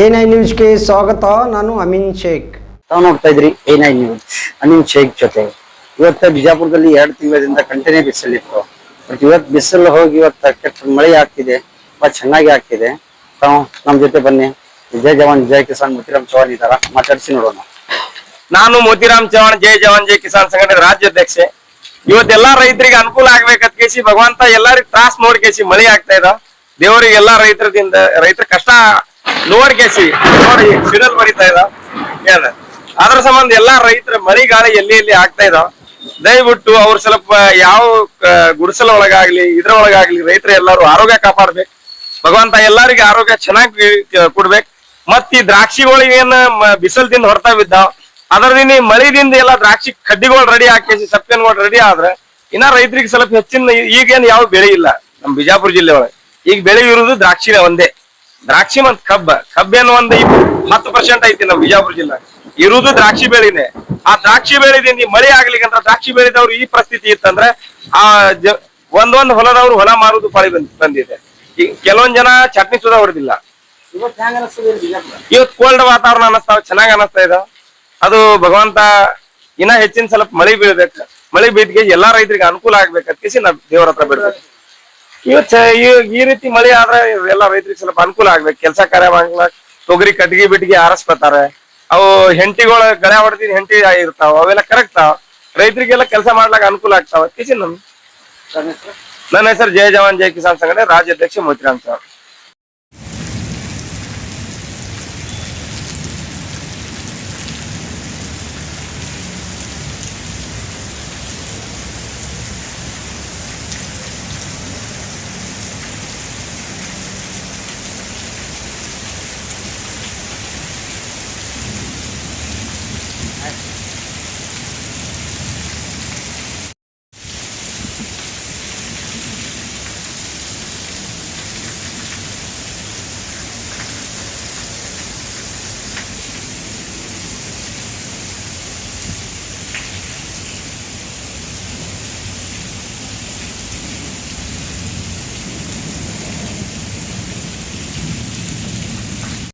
A ನ್ಯೂಸ್ಗೆ ಸ್ವಾಗತ ನಾನು ಅಮೀನ್ ಶೇಖ್. ತಾವು ನೋಡ್ತಾ ಇದ್ರಿ A nine news Ameen Shaikh ಜೊತೆ. ಇವತ್ತ ಬಿಜಾಪುರದಲ್ಲಿ ಎರಡು ತಿಂಗಳಿಂದ ಕಂಟಿನ್ಯೂ ಬಿಸಿಲಿತ್ತು. ಬಟ್ ಇವತ್ತು ಬಿಸಿಲು ಹೋಗಿ ಇವತ್ತು ಕೆಟ್ಟ ಮಳೆ ಆಗ್ತಿದೆ ತುಂಬಾ ಚೆನ್ನಾಗಿ ಆಗ್ತಿದೆ. ತಾವು ನಮ್ಮ ಜೊತೆ ಬನ್ನಿ. ಜೈ ಜವಾನ್ ಜೈ ಕಿಸಾನ್ ಮೋತಿರಾಮ್ ಚೌಹಾಣ್ ಇದಾರ ಮಾತಾಡಿಸಿ ನೋಡೋಣ. ನಾನು ಮೋತಿರಾಮ್ ಚೌಹಾಣ್ ಜೈ ಜವಾನ್ ಜೈ ಕಿಸಾನ್ ಸಂಘಟನೆ ರಾಜ್ಯಾಧ್ಯಕ್ಷೆ. ಇವತ್ತೆಲ್ಲಾ ರೈತರಿಗೆ ಅನುಕೂಲ ಆಗ್ಬೇಕಂತ ಕೇಸಿ ಭಗವಂತ ಎಲ್ಲರಿಗೂ ತ್ರಾಸ್ ನೋಡ್ಕೇಸಿ ಮಳೆ ಆಗ್ತಾ ಇದ. ದೇವರಿಗೆ ಎಲ್ಲಾ ರೈತರದಿಂದ ರೈತರ ಕಷ್ಟ ನೋಡ್ಕೇಸಿ ನೋಡಿ ಸಿಡಲ್ ಬರಿತಾ ಇದ್ದ. ಏನ? ಅದ್ರ ಸಂಬಂಧ ಎಲ್ಲಾ ರೈತರ ಮರಿ ಗಾಳಿ ಎಲ್ಲಿ ಎಲ್ಲಿ ಆಗ್ತಾ ಇದಾವ ದಯವಿಟ್ಟು ಅವ್ರು ಸ್ವಲ್ಪ ಯಾವ ಗುಡಿಸಲ ಒಳಗಾಗ್ಲಿ ಇದ್ರ ಒಳಗಾಗ್ಲಿ ರೈತರು ಎಲ್ಲಾರು ಆರೋಗ್ಯ ಕಾಪಾಡ್ಬೇಕು. ಭಗವಂತ ಎಲ್ಲಾರಿಗೆ ಆರೋಗ್ಯ ಚೆನ್ನಾಗಿ ಕೊಡ್ಬೇಕು. ಮತ್ ಈ ದ್ರಾಕ್ಷಿಗಳಿಗೆ ಬಿಸಿಲ್ ತಿಂದ ಹೊರತಾ ಬಿದ್ದಾವ್ ಅದರದಿಂದ ಮಳಿದಿಂದ ಎಲ್ಲಾ ದ್ರಾಕ್ಷಿ ಕಡ್ಡಿಗಳು ರೆಡಿ ಹಾಕಿ ಸಪ್ಪೆನ್ಗಳು ರೆಡಿ ಆದ್ರೆ ಇನ್ನ ರೈತರಿಗೆ ಸ್ವಲ್ಪ ಹೆಚ್ಚಿನ, ಈಗೇನ್ ಯಾವ ಬೆಳೆ ಇಲ್ಲ. ನಮ್ ಬಿಜಾಪುರ ಜಿಲ್ಲೆ ಒಳಗೆ ಈಗ ಬೆಳೆ ಇರುವುದು ದ್ರಾಕ್ಷಿನ ಒಂದೇ. ದ್ರಾಕ್ಷಿ ಮತ್ ಕಬ್ಬ ಕಬ್ಬೇನು ಒಂದು ಹತ್ತು ಪರ್ಸೆಂಟ್ ಐತಿ ನಮ್ ಬಿಜಾಪುರ ಜಿಲ್ಲೆ ಇರುವುದು ದ್ರಾಕ್ಷಿ ಬೆಳೆನೆ. ಆ ದ್ರಾಕ್ಷಿ ಬೆಳೆದಿಂದ ಮಳೆ ಅಂದ್ರೆ ದ್ರಾಕ್ಷಿ ಬೆಳೆದವ್ರು ಈ ಪರಿಸ್ಥಿತಿ ಇತ್ತಂದ್ರೆ ಆ ಒಂದೊಂದು ಹೊಲದವರು ಹೊಲ ಮಾರುದು ಪಾಳಿ ಬಂದ್ ಬಂದಿದೆ. ಈಗ ಕೆಲವೊಂದ್ ಜನ ಚಟ್ನಿ ಸುಧಾ ಹೊಡೆದಿಲ್ಲ. ಇವತ್ತು ಕೋಲ್ಡ್ ವಾತಾವರಣ ಅನಸ್ತಾವ ಚೆನ್ನಾಗಿ ಅನಸ್ತಾ ಇದ. ಅದು ಭಗವಂತ ಇನ್ನ ಹೆಚ್ಚಿನ ಸ್ವಲ್ಪ ಮಳೆ ಬೀಳ್ಬೇಕು. ಮಳೆ ಬೀದ್ಗೆ ಎಲ್ಲಾ ರೈತರಿಗೆ ಅನುಕೂಲ ಆಗ್ಬೇಕಂತ ಅಂತ ನಾವು ದೇವರ ಹತ್ರ ಬಿಡ್ಬೇಕು. ಇವತ್ ಚ- ಈ- ರೀತಿ ಮಳಿ ಆದ್ರೆ ಎಲ್ಲ ರೈತರಿಗೆ ಸ್ವಲ್ಪ ಅನುಕೂಲ ಆಗ್ಬೇಕು. ಕೆಲಸ ಕಾರ್ಯ ಮಾಡ್ಲಾಕ್ ತೊಗರಿ ಕಟ್ಗಿ ಬಿಟ್ಗಿ ಆರಿಸ್ಕೊತಾರೆ. ಅವು ಹೆಂಟಿಗಳ ಗಳೆ ಹೊಡೆದಿದ್ ಹೆಂಟಿ ಇರ್ತಾವ ಅವೆಲ್ಲ ಕರೆಕ್ಟ್ ರೈತರಿಗೆಲ್ಲ ಕೆಲಸ ಮಾಡ್ಲಾಕ ಅನುಕೂಲ ಆಗ್ತಾವ. ಕೇಸಿ ನಮ್ ನನ್ನ ಹೆಸರು? ಜಯ ಜವಾನ್ ಜಯ ಕಿಸಾನ್ ಸಂಘಟನೆ ರಾಜ್ಯಾಧ್ಯಕ್ಷ ಮೋತಿರಾಮ್ ಸರ್. All right.